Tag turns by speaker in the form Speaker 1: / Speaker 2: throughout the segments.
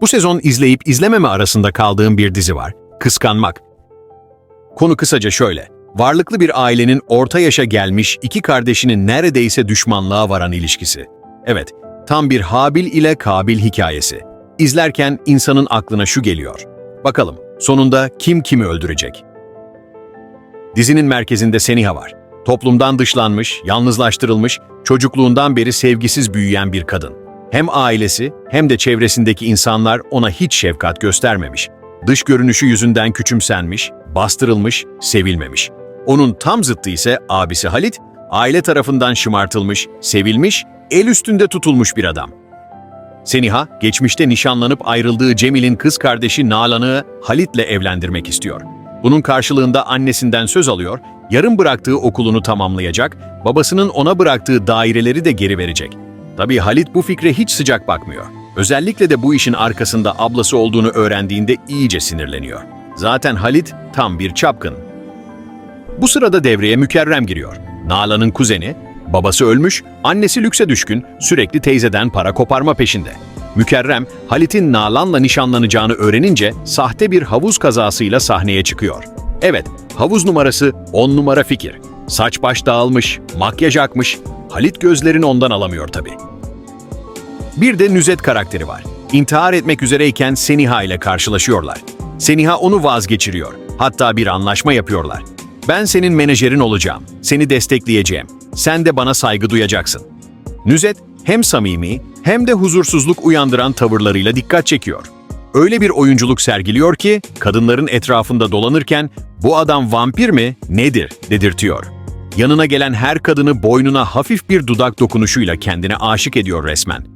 Speaker 1: Bu sezon izleyip izlememe arasında kaldığım bir dizi var. Kıskanmak. Konu kısaca şöyle. Varlıklı bir ailenin orta yaşa gelmiş iki kardeşinin neredeyse düşmanlığa varan ilişkisi. Evet, tam bir Habil ile Kabil hikayesi. İzlerken insanın aklına şu geliyor. Bakalım, sonunda kim kimi öldürecek? Dizinin merkezinde Seniha var. Toplumdan dışlanmış, yalnızlaştırılmış, çocukluğundan beri sevgisiz büyüyen bir kadın. Hem ailesi hem de çevresindeki insanlar ona hiç şefkat göstermemiş. Dış görünüşü yüzünden küçümsenmiş, bastırılmış, sevilmemiş. Onun tam zıttı ise abisi Halit, aile tarafından şımartılmış, sevilmiş, el üstünde tutulmuş bir adam. Seniha, geçmişte nişanlanıp ayrıldığı Cemil'in kız kardeşi Nalan'ı Halit'le evlendirmek istiyor. Bunun karşılığında annesinden söz alıyor, yarım bıraktığı okulunu tamamlayacak, babasının ona bıraktığı daireleri de geri verecek. Tabii Halit bu fikre hiç sıcak bakmıyor. Özellikle de bu işin arkasında ablası olduğunu öğrendiğinde iyice sinirleniyor. Zaten Halit tam bir çapkın. Bu sırada devreye Mükerrem giriyor. Nalan'ın kuzeni, babası ölmüş, annesi lükse düşkün, sürekli teyzeden para koparma peşinde. Mükerrem, Halit'in Nalan'la nişanlanacağını öğrenince sahte bir havuz kazasıyla sahneye çıkıyor. Evet, havuz numarası 10 numara fikir. Saç baş dağılmış, makyaj akmış, Halit gözlerini ondan alamıyor tabii. Bir de Nüzet karakteri var. İntihar etmek üzereyken Seniha ile karşılaşıyorlar. Seniha onu vazgeçiriyor. Hatta bir anlaşma yapıyorlar. Ben senin menajerin olacağım. Seni destekleyeceğim. Sen de bana saygı duyacaksın. Nüzet hem samimi hem de huzursuzluk uyandıran tavırlarıyla dikkat çekiyor. Öyle bir oyunculuk sergiliyor ki kadınların etrafında dolanırken bu adam vampir mi nedir dedirtiyor. Yanına gelen her kadını boynuna hafif bir dudak dokunuşuyla kendine aşık ediyor resmen.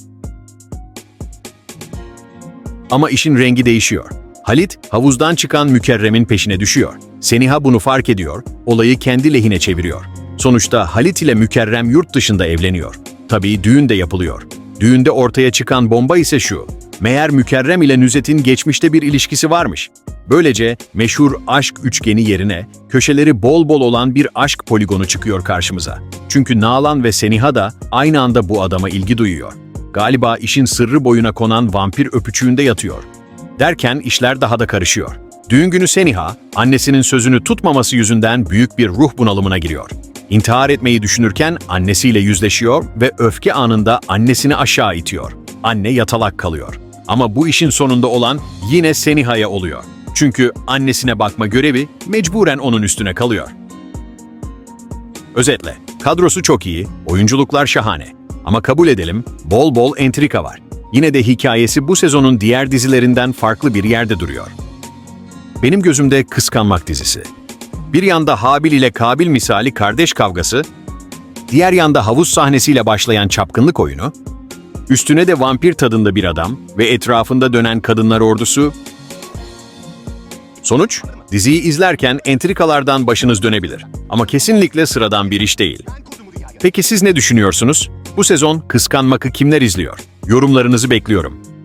Speaker 1: Ama işin rengi değişiyor. Halit, havuzdan çıkan Mükerrem'in peşine düşüyor. Seniha bunu fark ediyor, olayı kendi lehine çeviriyor. Sonuçta Halit ile Mükerrem yurt dışında evleniyor. Tabii düğün de yapılıyor. Düğünde ortaya çıkan bomba ise şu. Meğer Mükerrem ile Nüzet'in geçmişte bir ilişkisi varmış. Böylece meşhur aşk üçgeni yerine köşeleri bol bol olan bir aşk poligonu çıkıyor karşımıza. Çünkü Nalan ve Seniha da aynı anda bu adama ilgi duyuyor. Galiba işin sırrı boyuna konan vampir öpücüğünde yatıyor. Derken işler daha da karışıyor. Düğün günü Seniha, annesinin sözünü tutmaması yüzünden büyük bir ruh bunalımına giriyor. İntihar etmeyi düşünürken annesiyle yüzleşiyor ve öfke anında annesini aşağı itiyor. Anne yatalak kalıyor. Ama bu işin sonunda olan yine Seniha'ya oluyor. Çünkü annesine bakma görevi mecburen onun üstüne kalıyor. Özetle, kadrosu çok iyi, oyunculuklar şahane. Ama kabul edelim, bol bol entrika var. Yine de hikayesi bu sezonun diğer dizilerinden farklı bir yerde duruyor. Benim gözümde Kıskanmak dizisi. Bir yanda Habil ile Kabil misali kardeş kavgası, diğer yanda havuz sahnesiyle başlayan çapkınlık oyunu, üstüne de vampir tadında bir adam ve etrafında dönen kadınlar ordusu. Sonuç, diziyi izlerken entrikalardan başınız dönebilir. Ama kesinlikle sıradan bir iş değil. Peki siz ne düşünüyorsunuz? Bu sezon Kıskanmak'ı kimler izliyor? Yorumlarınızı bekliyorum.